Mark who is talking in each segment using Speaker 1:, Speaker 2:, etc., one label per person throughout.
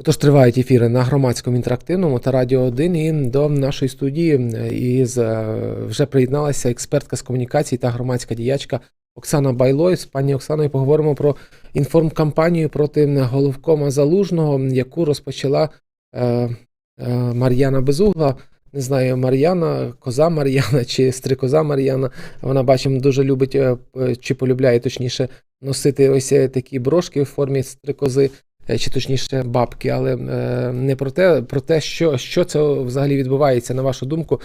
Speaker 1: Отож, тривають ефіри на громадському інтерактивному та Радіо 1. І до нашої студії е, із, е, вже приєдналася експертка з комунікацій та громадська діячка Оксана Байлой. З пані Оксаною поговоримо про інформкампанію проти головкома Залужного, яку розпочала е, е, Мар'яна Безугла. Не знаю, Мар'яна, коза Мар'яна чи стрикоза Мар'яна. Вона бачимо дуже любить е, чи полюбляє точніше носити ось такі брошки в формі стрикози чи точніше бабки, але е, не про те, про те, що, що це взагалі відбувається, на вашу думку,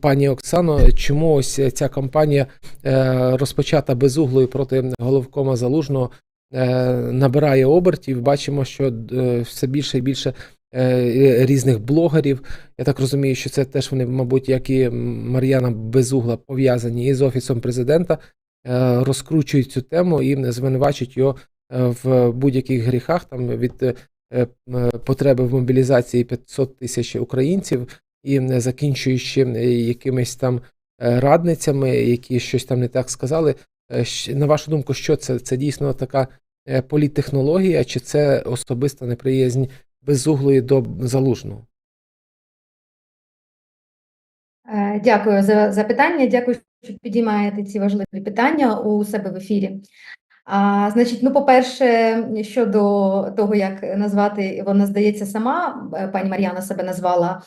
Speaker 1: пані Оксано, чому ось ця кампанія е, розпочата безуглою проти головкома залужного е, набирає обертів. Бачимо, що е, все більше і більше е, різних блогерів. Я так розумію, що це теж вони, мабуть, як і Мар'яна Безугла, пов'язані із офісом президента, е, розкручують цю тему і звинувачують його е, в будь-яких гріхах там від е, е, потреби в мобілізації 500 тисяч українців і е, закінчуючи е, якимись там е, радницями, які щось там не так сказали. Е, На вашу думку, що це? Це дійсно така е, політтехнологія, чи це особиста неприязнь безуглої до залужного?
Speaker 2: Е, Дякую за запитання. Дякую, що підіймаєте ці важливі питання у себе в ефірі. А, значить, ну, по-перше, щодо того, як назвати, вона здається сама, е, пані Мар'яна себе назвала,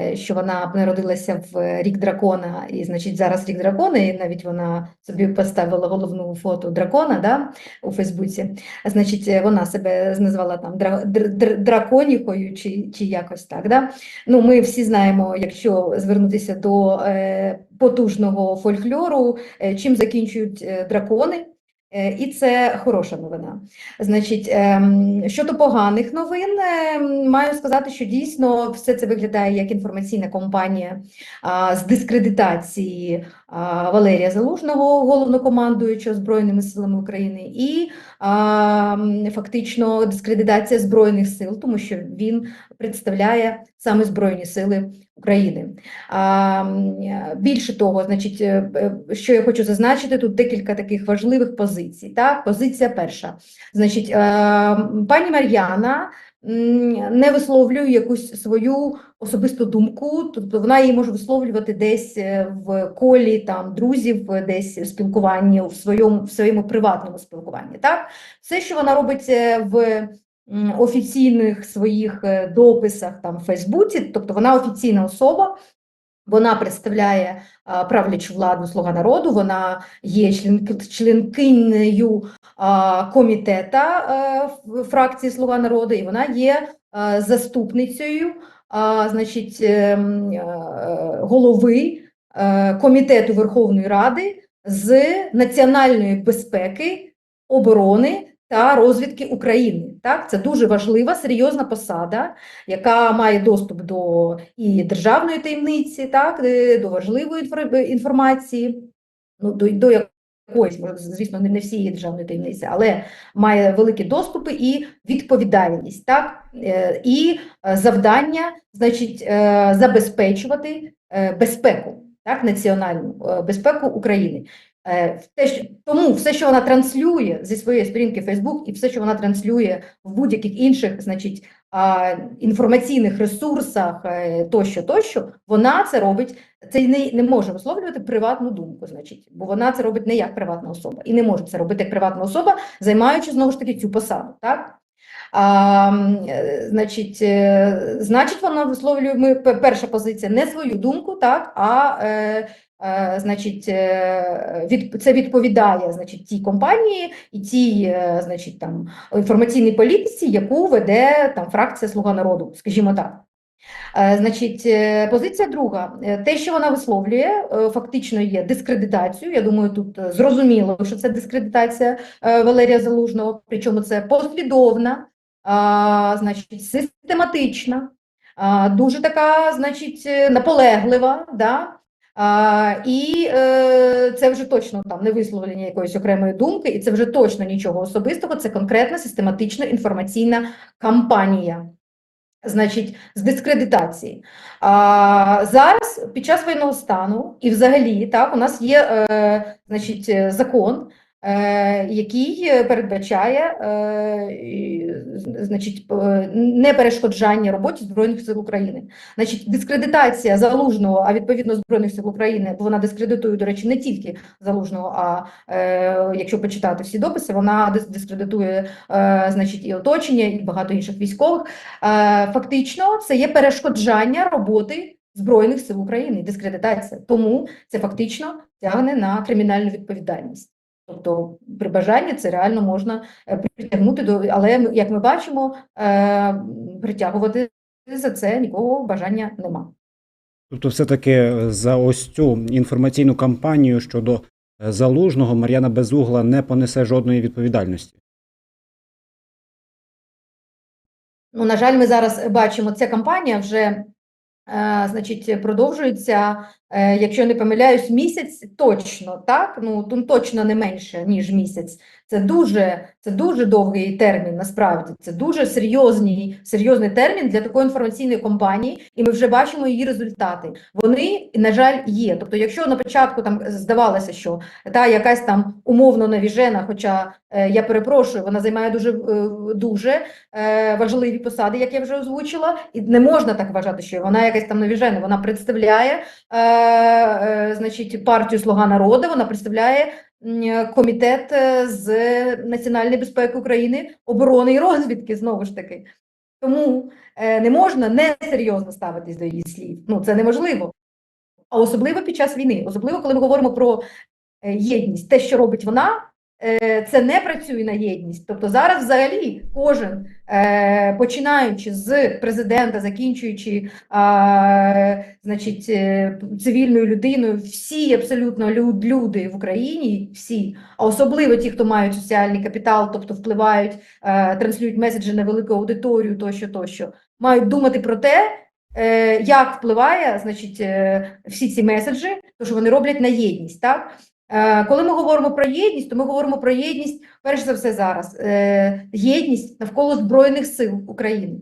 Speaker 2: е, що вона народилася в рік дракона, і значить зараз рік дракона, і навіть вона собі поставила головну фото дракона да, у Фейсбуці. Значить, е, вона себе назвала там дра, др, др, драконіхою чи, чи якось так. Да? Ну, ми всі знаємо, якщо звернутися до е, потужного фольклору, е, чим закінчують дракони. Е, І це хороша новина. Значить, ем, щодо поганих новин, ем, маю сказати, що дійсно все це виглядає як інформаційна компанія з дискредитації Валерія Залужного, головнокомандуючого Збройними силами України, і фактично дискредитація Збройних сил, тому що він представляє саме Збройні сили України. Більше того, значить, е, е, що я хочу зазначити, тут декілька таких важливих позицій. Так, позиція перша. Значить, е, пані Мар'яна не висловлює якусь свою особисту думку, тобто вона її може висловлювати десь е, в колі там друзів, десь спілкуванні, в своєму, в своєму приватному спілкуванні. Так, все, що вона робить е, в офіційних своїх е, дописах там в Фейсбуці, тобто вона офіційна особа. Вона представляє правлячу владу Слуга народу, вона є член, членкинею комітета фракції Слуга народу, і вона є заступницею значить, ем, голови комітету Верховної Ради з національної безпеки, оборони та розвідки України. Так, це дуже важлива, серйозна посада, яка має доступ до і державної таємниці, так, е, до важливої інфор- інформації, ну, до, до якоїсь, звісно, не не всієї державної таємниці, але має великі доступи і відповідальність, так, е, і е, завдання, значить, е, забезпечувати е, безпеку, так, національну е, безпеку України. Е, Те, що, тому все, що вона транслює зі своєї сторінки Facebook, і все, що вона транслює в будь-яких інших, значить, інформаційних ресурсах е, тощо, тощо, вона це робить. Це не, не може висловлювати приватну думку, значить, бо вона це робить не як приватна особа, і не може це робити як приватна особа, займаючи знову ж таки цю посаду. Так? А, е, значить, значить, вона висловлює ми, перша позиція не свою думку, так, а значить, е, це відповідає значить, тій компанії і тій е, значить, там, інформаційній політиці, яку веде там, фракція Слуга народу, скажімо так. Е, Значить, е, позиція друга. Е, Те, що вона висловлює, е, фактично є дискредитацією. Я думаю, тут е, зрозуміло, що це дискредитація е, Валерія Залужного, причому це послідовна, значить, систематична, дуже така, значить, е, наполеглива, да? А, і е, це вже точно там не висловлення якоїсь окремої думки, і це вже точно нічого особистого, це конкретна систематична інформаційна кампанія. Значить, з дискредитації. А, зараз під час воєнного стану і взагалі так у нас є е, значить, е, закон, який е, передбачає е, значить, е, неперешкоджання роботі Збройних сил України. Значить, дискредитація залужного, а відповідно Збройних сил України, бо вона дискредитує, до речі, не тільки залужного, а е, якщо почитати всі дописи, вона дис- дискредитує е, значить, і оточення, і багато інших військових. Е, фактично, це є перешкоджання роботи Збройних сил України, дискредитація. Тому це фактично тягне на кримінальну відповідальність. Тобто, при бажанні це реально можна е, притягнути до, але як ми бачимо, е, притягувати за це нікого бажання нема.
Speaker 3: Тобто, все-таки за ось цю інформаційну кампанію щодо е, залужного Мар'яна Безугла не понесе жодної відповідальності.
Speaker 2: Ну, на жаль, ми зараз бачимо, ця кампанія вже е, значить, продовжується, е, якщо не помиляюсь, місяць точно, так? Ну, тут точно не менше, ніж місяць. Це дуже, це дуже довгий термін, насправді. Це дуже серйозний, серйозний термін для такої інформаційної кампанії, і ми вже бачимо її результати. Вони, на жаль, є. Тобто, якщо на початку там здавалося, що та якась там умовно навіжена, хоча е, я перепрошую, вона займає дуже, е, дуже е, важливі посади, як я вже озвучила, і не можна так вважати, що вона якась там навіжена. Вона представляє е, е, значить, партію Слуга народу, вона представляє комітет е, з національної безпеки України, оборони і розвідки знову ж таки. Тому е, не можна несерйозно ставитись до її слів. Ну це неможливо. А особливо під час війни, особливо коли ми говоримо про е, єдність, те, що робить вона, е, це не працює на єдність. Тобто зараз взагалі кожен, е, починаючи з президента, закінчуючи значить, е, цивільною людиною, всі абсолютно люди в Україні, всі, а особливо ті, хто мають соціальний капітал, тобто впливають, е, транслюють меседжі на велику аудиторію, тощо, тощо, мають думати про те, е, як впливає значить, е, всі ці меседжі, то що вони роблять на єдність. Так? Е, Коли ми говоримо про єдність, то ми говоримо про єдність, перш за все, зараз е, єдність навколо Збройних сил України.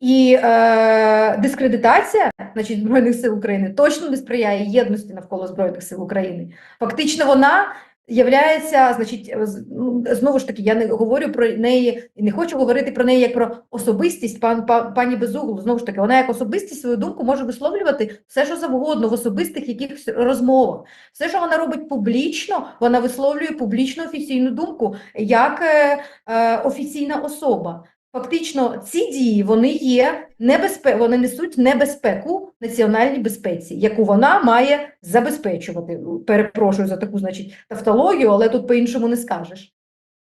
Speaker 2: І е, дискредитація значить, Збройних сил України точно не сприяє єдності навколо Збройних сил України. Фактично, вона являється, значить, ну, знову ж таки, я не говорю про неї і не хочу говорити про неї як про особистість пан, па- пані Безуглу. Знову ж таки, вона як особистість свою думку може висловлювати все, що завгодно в особистих якихось розмовах. Все, що вона робить публічно, вона висловлює публічну офіційну думку як е, е, офіційна особа. Фактично, ці дії вони є небезпе... вони несуть небезпеку національній безпеці, яку вона має забезпечувати. Перепрошую за таку, значить, тавтологію, але тут по-іншому не скажеш.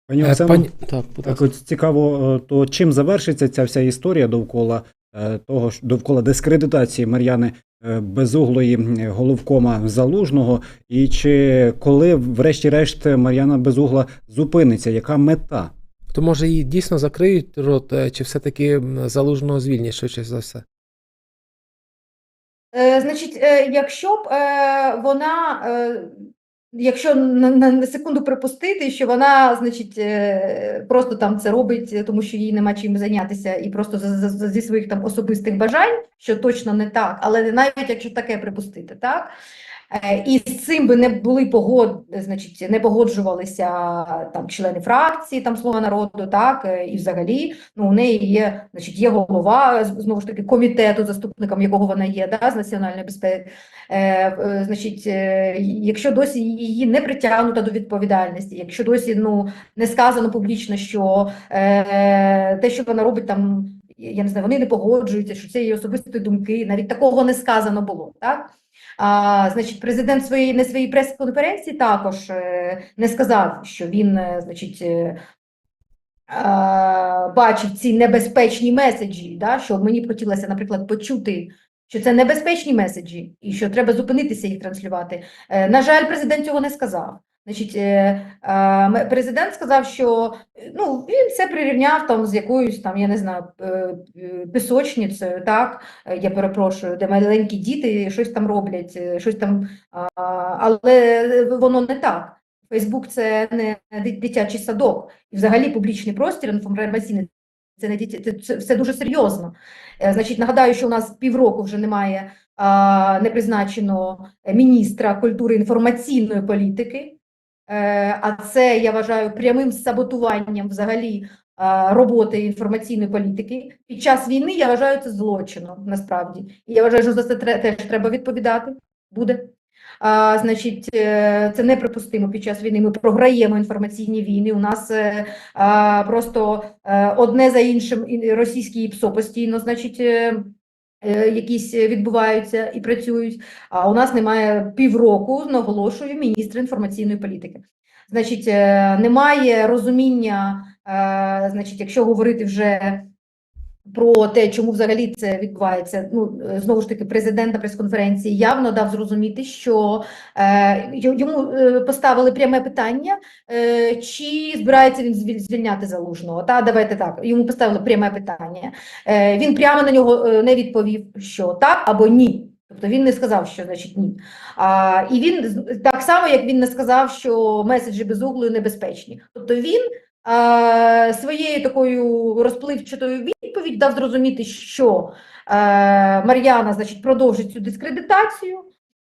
Speaker 3: Пані
Speaker 1: Е,
Speaker 3: Оксано,
Speaker 1: пані- Так, будь
Speaker 3: так от цікаво, е, то чим завершиться ця вся історія довкола е, того ж довкола дискредитації Мар'яни Безуглої головкома залужного, і чи коли, врешті-решт, Мар'яна Безугла зупиниться? Яка мета?
Speaker 1: То може її дійсно закриють рот, е, чи все-таки м, залужного звільнять швидше за все?
Speaker 2: Е, значить, е, якщо б е, вона, е, якщо на, на, на секунду припустити, що вона, значить, е, просто там це робить, тому що їй нема чим зайнятися, і просто за, за, за- зі своїх там особистих бажань, що точно не так, але навіть якщо таке припустити, так? Е, І з цим би не були погод, значить, не погоджувалися там члени фракції, там Слуга народу, так е, і взагалі, ну у неї є, значить, є голова знову ж таки комітету, заступником якого вона є, да, з національної безпеки. Е, значить, якщо досі її не притягнуто до відповідальності, якщо досі ну не сказано публічно, що те, що вона робить там. Я не знаю, вони не погоджуються, що це її особисті думки. Навіть такого не сказано було. Так? А, значить, президент своєї на своїй прес-конференції також е, не сказав, що він, е, значить, е, бачив ці небезпечні меседжі, да, що мені б хотілося, наприклад, почути, що це небезпечні меседжі і що треба зупинитися їх транслювати. На жаль, президент цього не сказав. Значить, е, президент сказав, що ну, він це прирівняв там з якоюсь там, я не знаю, е, е, пісочницею, так, я перепрошую, де маленькі діти щось там роблять, щось там, але воно не так. Фейсбук це не дитячий садок, і взагалі публічний простір інформаційний це не дитя, це, все дуже серйозно. Значить, нагадаю, що у нас півроку вже немає а, не призначено міністра культури інформаційної політики. Е, А це я вважаю прямим саботуванням взагалі е, роботи інформаційної політики. Під час війни я вважаю це злочином насправді. І я вважаю, що за це теж треба відповідати. Буде. А, значить, е, це неприпустимо під час війни. Ми програємо інформаційні війни. У нас а, просто одне за іншим російські ПСО постійно, значить, якісь відбуваються і працюють. А у нас немає півроку, наголошую, міністра інформаційної політики. Значить, е, немає розуміння, е, значить, якщо говорити вже про те, чому взагалі це відбувається. Ну е, знову ж таки, президент на прес-конференції явно дав зрозуміти, що е, йому е, поставили пряме питання, е, чи збирається він звіль- звільняти залужного. Та давайте так. Йому поставили пряме питання. Е, він прямо на нього е, не відповів, що так або ні. Тобто він не сказав, що значить ні. А, і він так само, як він не сказав, що меседжі безуглої небезпечні. Тобто він а, своєю такою розпливчатою відповідь дав зрозуміти, що е, Мар'яна, значить, продовжить цю дискредитацію.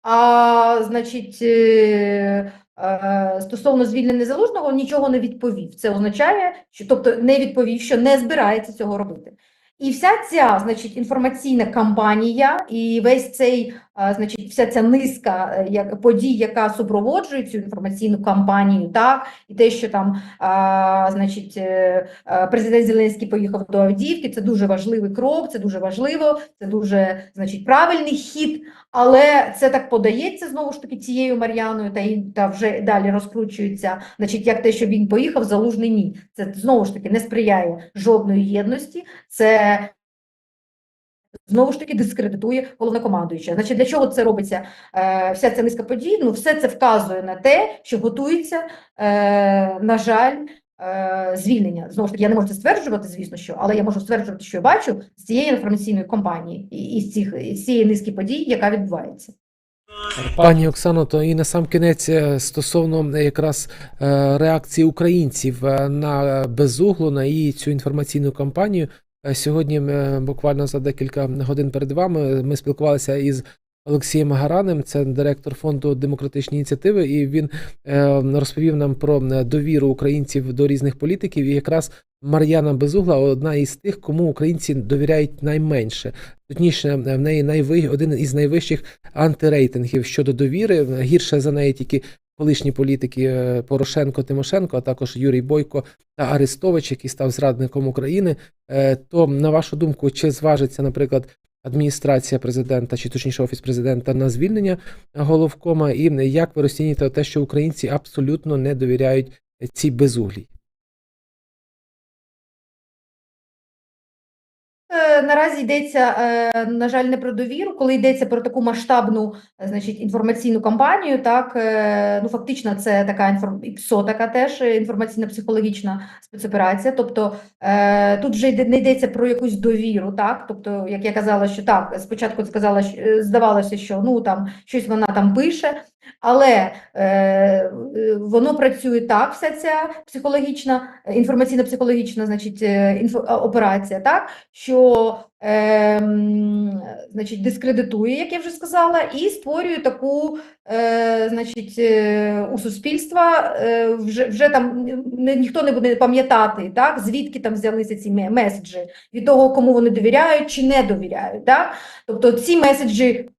Speaker 2: А значить, е, е, стосовно звільнення залужного нічого не відповів. Це означає, що тобто не відповів, що не збирається цього робити. І вся ця, значить, інформаційна кампанія і весь цей, значить, вся ця низка е, як, подій, яка супроводжує цю інформаційну кампанію, так, і те, що там, значить, е, е, президент Зеленський поїхав до Авдіївки, це дуже важливий крок, це дуже важливо, це дуже, значить, правильний хід, але це так подається знову ж таки цією Мар'яною, та, й- та вже далі розкручується, значить, як те, що він поїхав, залужний ні. Це знову ж таки не сприяє жодної єдності, це знову ж таки дискредитує головнокомандуюча. Значить, для чого це робиться? Е, вся ця низка подій, ну, все це вказує на те, що готується, е, на жаль, е, звільнення. Знову ж таки, я не можу це стверджувати, звісно, що, але я можу стверджувати, що я бачу з цієї інформаційної кампанії і, і з цих з цієї низки подій, яка відбувається.
Speaker 1: Пані Оксано, то і на сам кінець е, стосовно якраз е, реакції українців на безуглу, на її цю інформаційну кампанію. Сьогодні буквально за декілька годин перед вами ми спілкувалися із Олексієм Гаранем, це директор фонду демократичні ініціативи, і він е, розповів нам про е, довіру українців до різних політиків. І якраз Мар'яна Безугла одна із тих, кому українці довіряють найменше. Точніше, в неї найви... один із найвищих антирейтингів щодо довіри. Гірше за неї тільки колишні політики е, Порошенко, Тимошенко, а також Юрій Бойко та Арестович, який став зрадником України. То, на вашу думку, чи зважиться, наприклад, адміністрація президента, чи точніше офіс президента на звільнення головкома, і як ви розцінюєте те, що українці абсолютно не довіряють цій безуглій?
Speaker 2: Наразі йдеться, е, на жаль, не про довіру, коли йдеться про таку масштабну, е, значить, інформаційну кампанію, так, е, ну, фактично, це така інформ... ПСО така теж е, інформаційно-психологічна спецоперація, тобто е, тут вже не йдеться про якусь довіру, так, тобто, як я казала, що так, спочатку сказала, е, здавалося, що, ну, там, щось вона там пише, але е, е, воно працює так, вся ця психологічна, е, інформаційно-психологічна, значить, е, інфо, операція, так, що е, значить, дискредитує, як я вже сказала, і створює таку, е, значить, е, у суспільства е, вже, вже там ніхто не буде пам'ятати, так, звідки там взялися ці меседжі, від того, кому вони довіряють чи не довіряють. Так? Тобто ці меседжі е,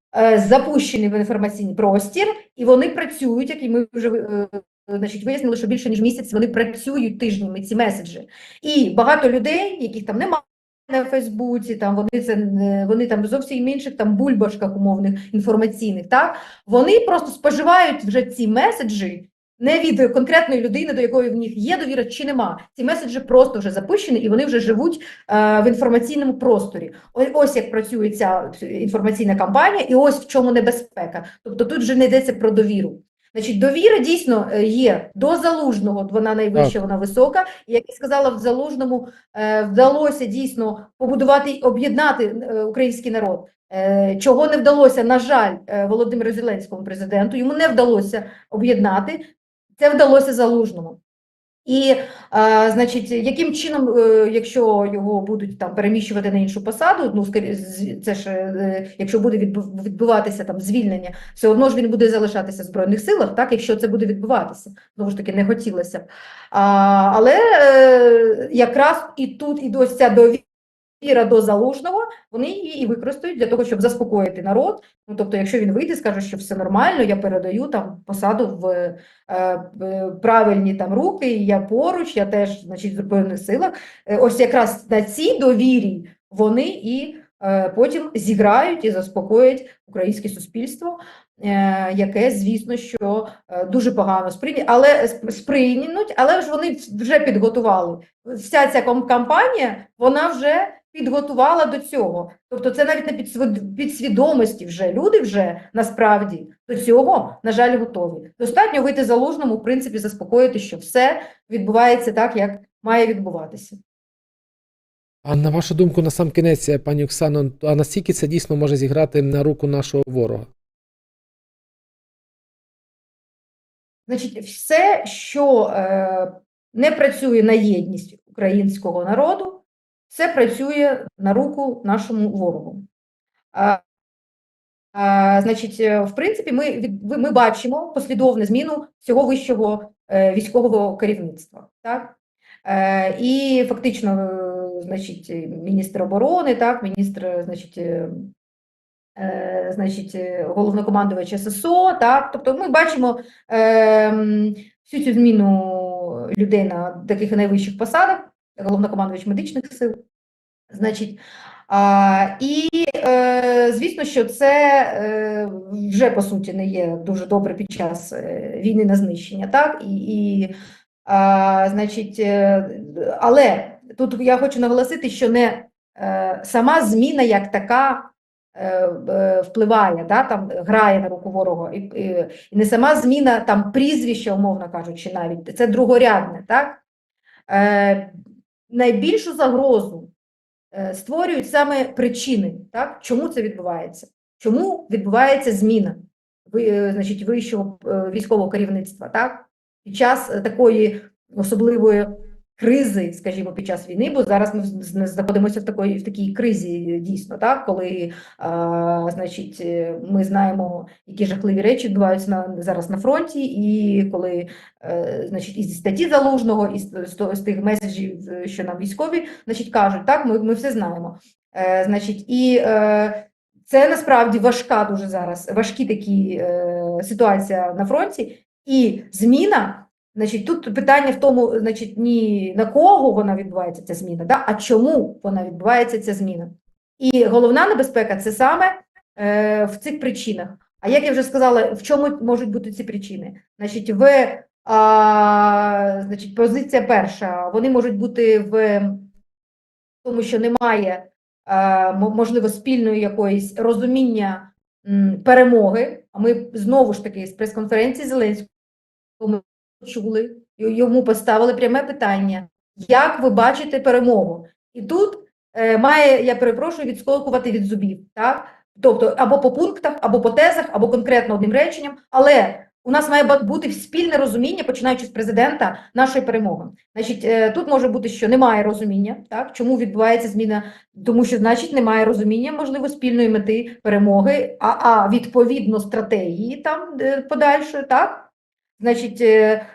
Speaker 2: запущені в інформаційний простір, і вони працюють, як і ми вже е, значить, вияснили, що більше ніж місяць вони працюють тижнями, ці меседжі. І багато людей, яких там немає на Фейсбуці, там вони це не- вони там зовсім інших там бульбашках умовних інформаційних, так вони просто споживають вже ці меседжі. Не від конкретної людини, до якої в них є довіра чи нема. Ці меседжі просто вже запущені і вони вже живуть е, в інформаційному просторі. Ось як працює ця інформаційна кампанія, і ось в чому небезпека. Тобто тут вже не йдеться про довіру. Значить, довіра дійсно е, є до залужного, вона найвища, вона висока. І як я сказала, в залужному е, вдалося дійсно побудувати і об'єднати е, український народ. Чого не вдалося, на жаль, Володимиру Зеленському президенту, йому не вдалося об'єднати. Це вдалося залужному. І, а, значить, яким чином, е, якщо його будуть там переміщувати на іншу посаду, ну це ж е, якщо буде відбуватися там звільнення, все одно ж він буде залишатися в збройних силах, так якщо це буде відбуватися, знову ж таки не хотілося б. А, але е, якраз і тут і ось ця довіра до залужного, вони її і використають для того, щоб заспокоїти народ. Ну тобто, якщо він вийде, скаже, що все нормально, я передаю там посаду в е, в правильні там руки, я поруч, я теж значить, в Збройних силах. Е, Ось якраз на цій довірі вони і е, потім зіграють і заспокоять українське суспільство, е, яке, звісно, що е, дуже погано сприйняли, але сп- сприйнянуть, але ж вони вже підготували. Вся ця кампанія, вона вже підготувала до цього. Тобто це навіть на підсвід- підсвідомості вже люди вже насправді до цього, на жаль, готові. Достатньо вийти залужному, в принципі, заспокоїти, що все відбувається так, як має відбуватися.
Speaker 1: А на вашу думку, на сам кінець, е, пані Оксано, а наскільки це дійсно може зіграти на руку нашого ворога?
Speaker 2: Значить, все, що е, не працює на єдність українського народу, це працює на руку нашому ворогу. А, а, значить, е, в принципі, ми, ми бачимо послідовну зміну всього вищого е, військового керівництва. Так? Е, і фактично, е, значить, міністр оборони, так, міністр, е, значить, е, значить, головнокомандувач ССО, так, тобто ми бачимо е, всю цю зміну людей на таких найвищих посадах, головнокомандувач медичних сил, значить, а, і е, звісно, що це е, вже по суті не є дуже добре під час е, війни на знищення, так, і, і а, значить, е, але тут я хочу наголосити, що не е, сама зміна як така е, е, впливає, да, там грає на руку ворога, і, і, і не сама зміна там прізвища, умовно кажучи, навіть це другорядне, так? Е, найбільшу загрозу е, створюють саме причини, так? Чому це відбувається? Чому відбувається зміна е, значить, вищого е, військового керівництва, так? Під час такої особливої кризи, скажімо, під час війни, бо зараз ми знаходимося в такої в такій кризі, дійсно, так, коли а, значить, е, ми знаємо, які жахливі речі відбуваються на зараз на фронті, і коли е, значить, із статті залужного, і з, тих меседжів, що нам військові, значить, кажуть, так, ми, ми все знаємо. Е, значить, і е, це насправді важка дуже зараз, важкі такі е, ситуація на фронті, і зміна. Значить, тут питання в тому, значить, ні на кого вона відбувається ця зміна, да? а чому вона відбувається ця зміна. І головна небезпека це саме е, в цих причинах. А як я вже сказала, в чому можуть бути ці причини? Значить, в а, значить, позиція перша, вони можуть бути в тому, що немає е, можливо спільної якоїсь розуміння м, перемоги. А ми знову ж таки з прес-конференції Зеленського чули, йому поставили пряме питання: як ви бачите перемогу? І тут е, має, я перепрошую, відскокувати від зубів, так? Тобто або по пунктах, або по тезах, або конкретно одним реченням, але у нас має бути спільне розуміння, починаючи з президента, нашої перемоги. Значить, е, тут може бути, що немає розуміння, так? Чому відбувається зміна? Тому що, значить, немає розуміння, можливо, спільної мети перемоги, а, а відповідно стратегії там е, подальшої, так? Значить, е,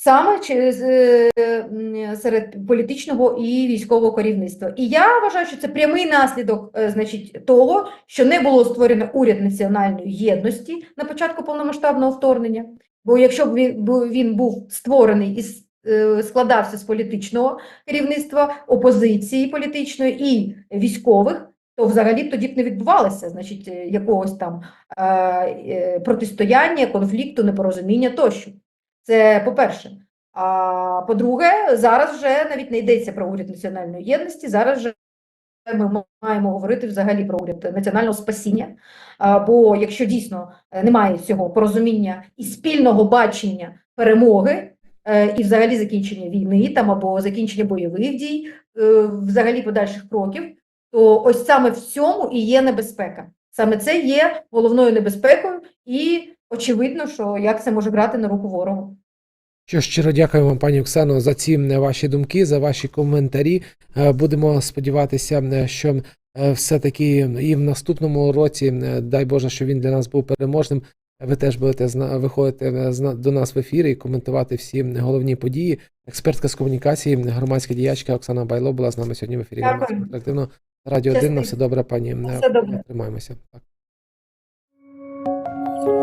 Speaker 2: саме через е, серед політичного і військового керівництва. І я вважаю, що це прямий наслідок, е, значить, того, що не було створено уряд національної єдності на початку повномасштабного вторгнення. Бо якщо б він, був створений і е, складався з політичного керівництва, опозиції політичної і військових, то взагалі б тоді б не відбувалося, значить, якогось там протистояння, конфлікту, непорозуміння тощо. Це по-перше. А по-друге, зараз вже навіть не йдеться про уряд національної єдності. Зараз вже ми маємо говорити взагалі про уряд національного спасіння. Бо якщо дійсно е, немає цього порозуміння і спільного бачення перемоги е, і взагалі закінчення війни там або закінчення бойових дій, е, взагалі подальших кроків, то ось саме в цьому і є небезпека. Саме це є головною небезпекою, і очевидно, що як це може грати на руку ворогу.
Speaker 1: Що щиро дякую вам, пані Оксано, за ці ваші думки, за ваші коментарі. Е, Будемо сподіватися, що е, все-таки і в наступному році, е, дай Боже, що він для нас був переможним. Ви теж будете виходити е, до нас в ефірі і коментувати всі головні події. Експертка з комунікації, громадська діячка Оксана Байло була з нами сьогодні в ефірі
Speaker 2: Дякую.
Speaker 1: радіо 1. На все добре, пані.
Speaker 2: Все добре.
Speaker 1: Тримаємося. Так.